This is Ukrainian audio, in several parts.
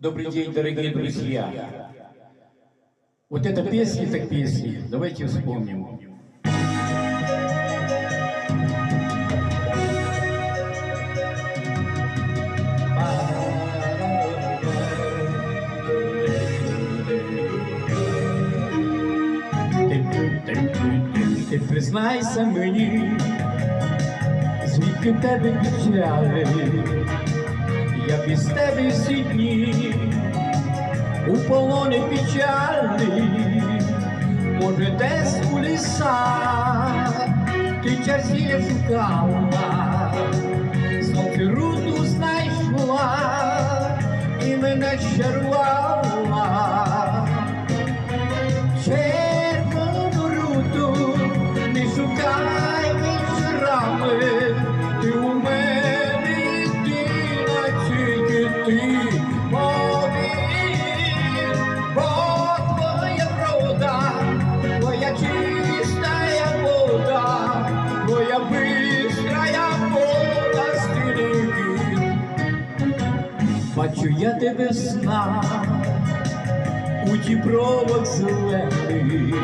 Добрый день, дорогие друзья. Вот это песни так песни. Давайте вспомним. Ти, признайся мені, звідки в тебе печали, я без тебе всі дні, у полоні печальний, може десь у лісах, ти часів шукала, знов руту знайшла, і мене щарувала. Бачу я тебе в снах, у дібровах зелених,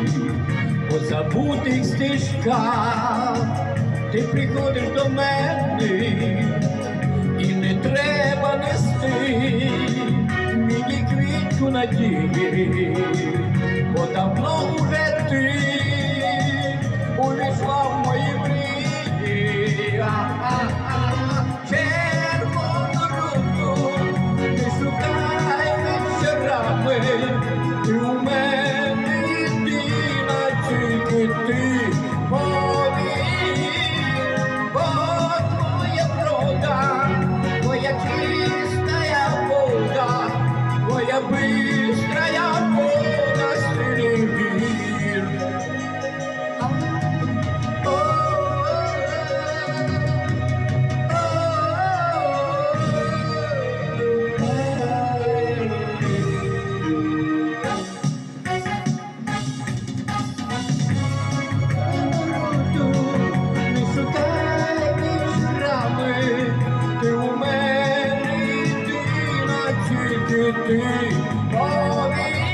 по забутих стежках, ти приходиш до мене, і не треба нести мені квітку надії, бо давно уже ти happy. Тільки ти